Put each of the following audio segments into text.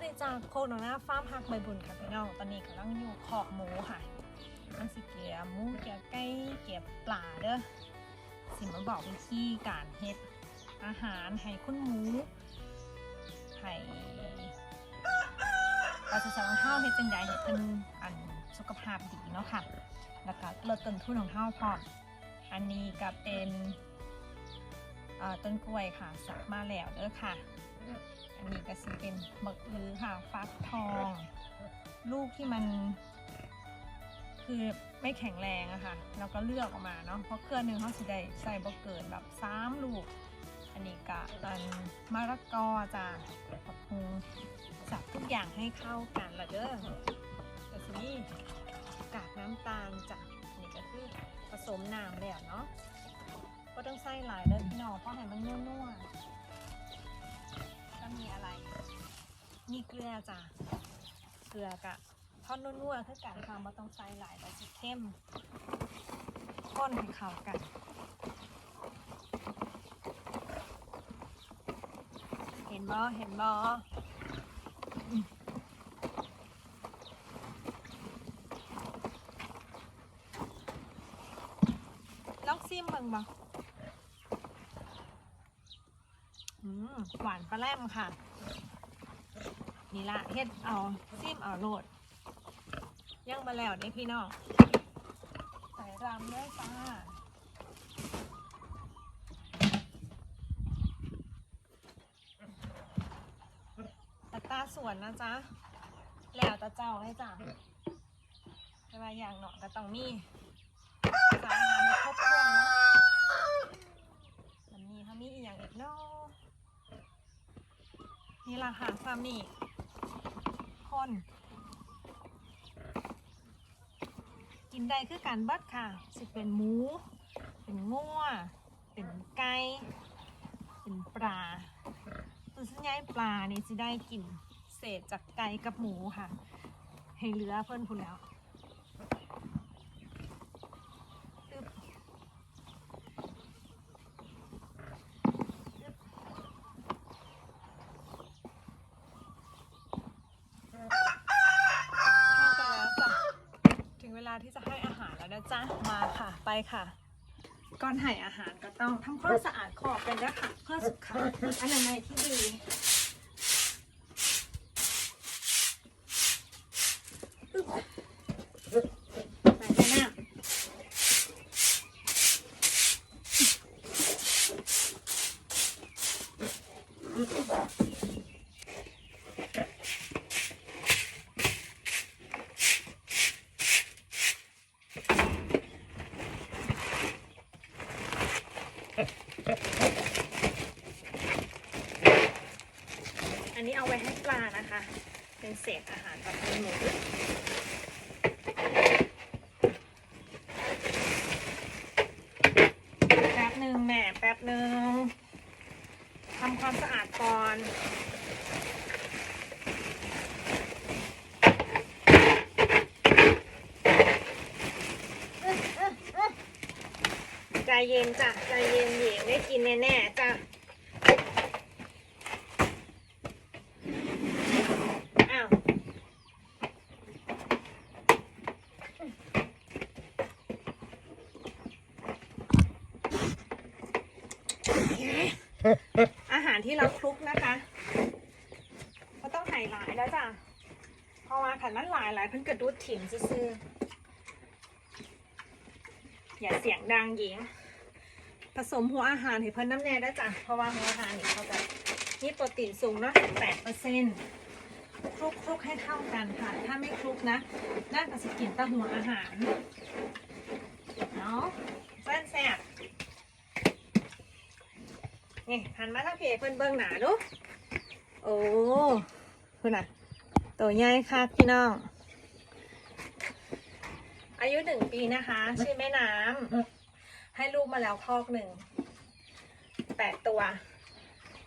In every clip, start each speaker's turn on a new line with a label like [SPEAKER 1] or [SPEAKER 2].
[SPEAKER 1] วัสดีจ้าโคโนนาฟาร์มฮักใบบุญค่ะพี่น้องตอนนี้กำลังอยู่ขอบหมูค่ะมันสิเกียหมูเกียไก่เกียปลาเด้อสิมาบอกวิธีการเฮ็ดอาหารให้คุณหมูให้ปราจากของเฮาเฮ็ดจังใดให้เพิ่นอันสุขภาพดีเนาะค่ะแล้วก็ลดต้นทุนของเฮาพร้อมอันนี้ก็เป็น ต้นกล้วยค่ะสักมาแล้วเด้อค่ะ อันนี้ก็สิเป็นหมึกลือค่ะ ฟักทอง ลูกที่มัน คือไม่แข็งแรงอะค่ะเราก็เลือกออกมาเนาะเพราะเครือหนึ่งเขาสิได้ใส่บ่เกินแบบสามลูก อันนี้กะตันมะละกอจะปรับปรุงสับทุกอย่างให้เข้ากันละเด้อแต่ทีนี้กากน้ำตาลจ้ะอันนี้ก็คือผสมน้ำแล้วเนาะ ก็ต้องใส่หลายเด้อพี่น้องเพราะให้มันนัวๆก็มีอะไร มีเกลือจ้ะ เกลือกะทอดนัวๆคือกันค่ะบ่ต้องใส่หลายแต่จะเข้มข้นให้เข้ากันเห็นบ่เห็นบ่อืมลองซิมเบิ่งบ่อืม หวานปลาแรมค่ะ นี่ละเฮ็ดเอาซิมเอาโหลดย่างมาแล้วนี่พี่น้องใส่รำด้วยจ้าตะตาสวนนะจ๊ะ แล้วตะเจ้าให้จ้ะแต่ว่าอย่างเนาะก็ต้องมีสายอาหารให้ครบถ้วนเนาะมันมีเขามีอีกอย่างอีกเนาะ นี่ล่ะค่ะซามีคน กินได้คือการบัดค่ะ สิเป็นหมู เป็นง้วเป็นไก่เป็นปลาตัวส่วนใหญ่ปลานี่จะได้กินเศษจากไก่กับหมูค่ะ ให้เหลือเพิ่นพูนแล้วอึ๊บอึ๊บเข้าไปแล้วจ้ะ ถึงเวลาที่จะให้อาหารแล้วนะจ๊ะ มา ค่ะไปค่ะ ก่อนให้อาหารก็ต้องทำความสะอาดคอกกันนะคะเพื่อสุขอนามัยที่ดีใส่แม่น้ำ อันนี้เอาไว้ให้ปลานะคะ เป็นเศษอาหารกับหมูแป๊บหนึ่งแม่แป๊บหนึ่งทำความสะอาดก่อนใจเย็นจ้ะใจเย็น ได้กินแน่ๆจ้ะอ้าว อาหารที่เราคลุกนะคะก็ต้องไห่หลายแล้วจ้ะเพราะว่าขันมันหลายหลายเพิ่นกระดูดถิ่มซื่อๆอย่าเสียงดังหญิง ผสมหัวอาหารให้เพิ่นน้ำแน่ได้จ้ะเพราะว่าหัวอาหารนี่เขาจะมีโปรตีนสูงเนาะแปดเปอร์เซ็นต์คลุกคลุกให้เข้ากันค่ะ ถ้าไม่คลุกนะน่าจะสกินตะหัวอาหารเนาะแซ่บแซ่บนี่หันมาทางเพเพิ่นเบิ่งหนาดูโอ้เพิ่นน่ะตัวใหญ่ค่ะพี่น้อง อายุหนึ่งปีนะคะ ชื่อแม่น้ำ ให้ลูกมาแล้วคอกหนึ่งแปดตัว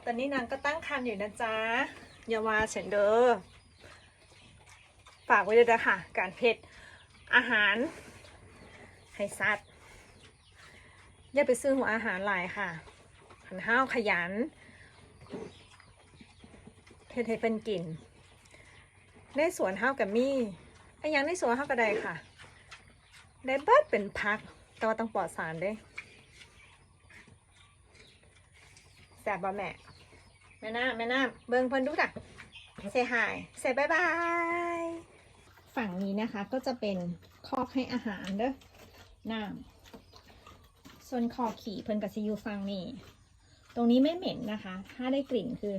[SPEAKER 1] ตอนนี้นางก็ตั้งครรภ์อยู่นะจ๊ะอย่าว่าเฉนเด้อฝากไว้ด้วยนะค่ะการเพชรอาหารให้ซัดอย่าไปซื้อหัวอาหารหลายค่ะขันห้าวขยันเทศให้เป็นกิน ในสวนเฮากับมี่ไอ้ยังในสวนเฮาก็ได้ค่ะ ได้เบิดเป็นพัก แต่ว่าต้องปลอดสารด้วยแสบบ่แม่ แม่น้าแม่น้าเบิ่งเพิ่นดูจ้ะเซฮายเซบายบาย ฝั่งนี้นะคะก็จะเป็นคอกให้อาหารเด้อน้ำส่วนคอขี่เพิ่นกับซิอยูฟังนี่ ตรงนี้ไม่เหม็นนะคะ ถ้าได้กลิ่นคือ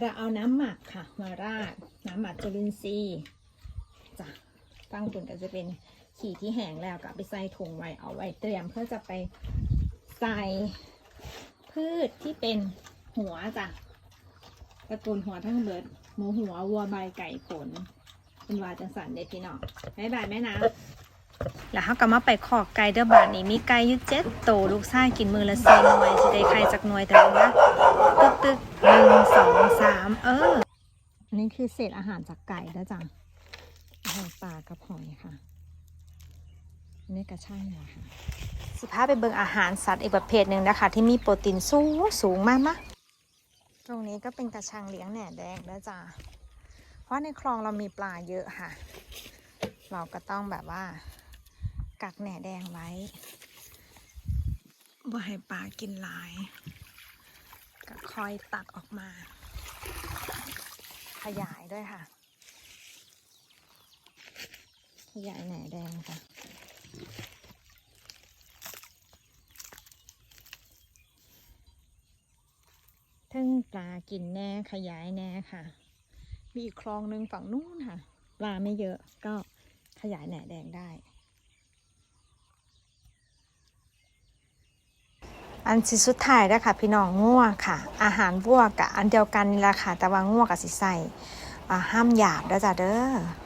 [SPEAKER 1] เราเอาน้ำหมักค่ะ มาราด น้ำหมักจุลินทรีย์จ้ะ ฟังปุ่นก็จะเป็นขี่ที่แห้งแล้วก็ไปใส่ถุงไว้เอาไว้เตรียมเพื่อจะไปใส่พืชที่เป็นหัวจ้ะตระกูลหัวทั้งเบิด หมูหัววัวใบไก่ขนเป็นวาจังสันเด็ดพี่น้องบ๊ายบายแม่นะแล้วเขาก็มาไปขอกไก่เด้อบาทนี้มีไก่ยุเจ็ดโตลูกชายกินมือละสี่หน่วยสิได้ไข่จากหน่วยแต่ละนะตึกตึกหนึ่งสองสามเออ อันนี้คือเศษอาหารจากไก่แล้วจ้ะ หารปลากับหอยค่ะนี่กระช่างเลยค่ะ สิพาไปเบิ่งอาหารสัตว์อีกประเภทหนึ่งนะคะ ที่มีโปรตีนสูงสูงมากมะตรงนี้ก็เป็นกระชังเลี้ยงแหน่แดงแล้วจ้ะเพราะในคลองเรามีปลาเยอะค่ะ เราก็ต้องแบบว่า กักแหน่แดงไว้บ่ให้ปลากินหลาย ก็คอยตักออกมา ขยายด้วยค่ะ ขยายแหน่แดงค่ะทั้งปลากินแน่ขยายแน่ค่ะ มีอีกคลองหนึ่งฝั่งนู้นค่ะ ปลาไม่เยอะก็ขยายแหน่แดงได้ อันสิสุดท้ายนะคะพี่น้องง่วค่ะ อาหารวัวกับอันเดียวกันนี่แหละค่ะ แต่ว่าง่วกับสิใส่ห้ามหยาบเด้อจ้ะเด้อ